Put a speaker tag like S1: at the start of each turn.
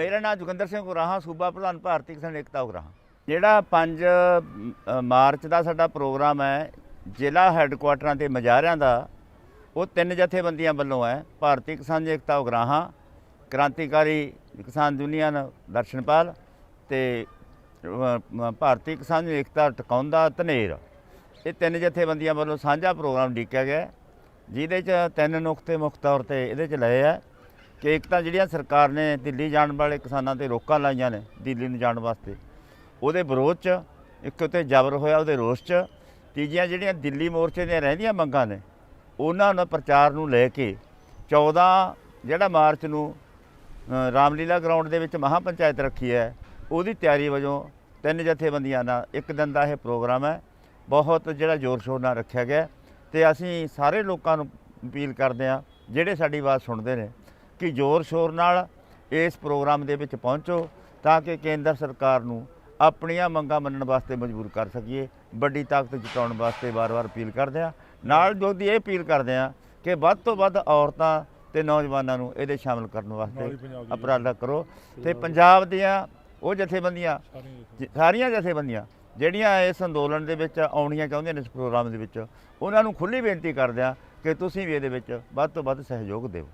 S1: ਮੇਰਾ ਨਾਮ ਜੋਗਿੰਦਰ ਸਿੰਘ ਉਰਾਹਾ ਸੂਬਾ ਪ੍ਰਧਾਨ ਭਾਰਤੀ ਕਿਸਾਨ ਏਕਤਾ ਉਰਾਹਾ ਜਿਹੜਾ 5 ਮਾਰਚ ਦਾ ਸਾਡਾ ਪ੍ਰੋਗਰਾਮ ਹੈ, ਜ਼ਿਲ੍ਹਾ ਹੈੱਡਕੁਆਟਰਾਂ ਤੇ ਮਜਾਰਿਆਂ ਦਾ, ਉਹ ਤਿੰਨ ਜਥੇਬੰਦੀਆਂ ਵੱਲੋਂ ਹੈ, ਭਾਰਤੀ ਕਿਸਾਨ ਏਕਤਾ ਉਗਰਾਹਾਂ, ਕ੍ਰਾਂਤੀਕਾਰੀ ਕਿਸਾਨ ਯੂਨੀਅਨ ਦਰਸ਼ਨਪਾਲ ਤੇ ਭਾਰਤੀ ਕਿਸਾਨ ਏਕਤਾ ਟਿਕਾਉਂਦਾ ਧਨੇਰ। ਇਹ ਤਿੰਨ ਜਥੇਬੰਦੀਆਂ ਵੱਲੋਂ ਸਾਂਝਾ ਪ੍ਰੋਗਰਾਮ ਡੀਕਿਆ ਗਿਆ ਜਿਹਦੇ 'ਚ ਤਿੰਨ ਨੁਕਤੇ ਮੁੱਖ ਤੌਰ ਤੇ ਇਹਦੇ 'ਚ ਲਏ ਆ ਕਿ ਇੱਕ ਤਾਂ ਜਿਹੜੀਆਂ ਸਰਕਾਰ ਨੇ ਦਿੱਲੀ ਜਾਣ ਵਾਲੇ ਕਿਸਾਨਾਂ ਤੇ ਰੋਕਾਂ ਲਾਈਆਂ ਨੇ ਦਿੱਲੀ ਨੂੰ ਜਾਣ ਵਾਸਤੇ, ਉਹਦੇ ਵਿਰੋਧ 'ਚ, ਇੱਕ ਉੱਤੇ ਜ਼ਬਰ ਹੋਇਆ, ਉਹਦੇ ਰੋਸ 'ਚ, ਤੀਜੀਆਂ ਜਿਹੜੀਆਂ ਦਿੱਲੀ ਮੋਰਚੇ ਦੀਆਂ ਰਹਿੰਦੀਆਂ ਮੰਗਾਂ ਨੇ, ਉਹਨਾਂ ਨੂੰ ਪ੍ਰਚਾਰ ਨੂੰ ਲੈ ਕੇ 14 ਜਿਹੜਾ ਮਾਰਚ ਨੂੰ ਰਾਮਲੀਲਾ ਗਰਾਊਂਡ ਦੇ ਵਿੱਚ ਮਹਾ ਪੰਚਾਇਤ ਰੱਖੀ ਹੈ, ਉਹਦੀ ਤਿਆਰੀ ਵਜੋਂ ਤਿੰਨ ਜਥੇਬੰਦੀਆਂ ਨਾਲ ਇੱਕ ਦਿਨ ਦਾ ਇਹ ਪ੍ਰੋਗਰਾਮ ਹੈ, ਬਹੁਤ ਜਿਹੜਾ ਜ਼ੋਰ ਸ਼ੋਰ ਨਾਲ ਰੱਖਿਆ ਗਿਆ ਤੇ ਅਸੀਂ ਸਾਰੇ ਲੋਕਾਂ ਨੂੰ ਅਪੀਲ ਕਰਦੇ ਹਾਂ, ਜਿਹੜੇ ਸਾਡੀ ਆਵਾਜ਼ ਸੁਣਦੇ ਨੇ ਕਿ ਜ਼ੋਰ ਸ਼ੋਰ ਨਾਲ ਇਸ ਪ੍ਰੋਗਰਾਮ ਦੇ ਵਿੱਚ ਪਹੁੰਚੋ ਤਾਂ ਕਿ ਕੇਂਦਰ ਸਰਕਾਰ ਨੂੰ ਆਪਣੀਆਂ ਮੰਗਾਂ ਮੰਨਣ ਵਾਸਤੇ ਮਜਬੂਰ ਕਰ ਸਕੀਏ। ਵੱਡੀ ਤਾਕਤ ਜਤਾਉਣ ਵਾਸਤੇ ਵਾਰ-ਵਾਰ ਅਪੀਲ ਕਰਦੇ ਹਾਂ। ਨਾਲ ਜੋ ਦੀ ਇਹ ਅਪੀਲ ਕਰਦੇ ਹਾਂ ਕਿ ਵੱਧ ਤੋਂ ਵੱਧ ਔਰਤਾਂ ਤੇ ਨੌਜਵਾਨਾਂ ਨੂੰ ਇਹਦੇ ਸ਼ਾਮਲ ਕਰਨ ਵਾਸਤੇ ਉਪਰਾਲਾ ਕਰੋ। ਤੇ ਪੰਜਾਬ ਦੀਆਂ ਉਹ ਜਥੇਬੰਦੀਆਂ ਸਾਰੀਆਂ ਜਥੇਬੰਦੀਆਂ। ਜਿਹੜੀਆਂ ਇਸ ਅੰਦੋਲਨ ਦੇ ਵਿੱਚ ਆਉਣੀਆਂ ਚਾਹੁੰਦੀਆਂ ਨੇ ਇਸ ਪ੍ਰੋਗਰਾਮ ਦੇ ਵਿੱਚ ਉਹਨਾਂ ਨੂੰ ਖੁੱਲੀ ਬੇਨਤੀ ਕਰਦੇ ਹਾਂ ਕਿ ਤੁਸੀਂ ਵੀ ਇਹਦੇ ਵਿੱਚ ਵੱਧ ਤੋਂ ਵੱਧ ਸਹਿਯੋਗ ਦਿਓ।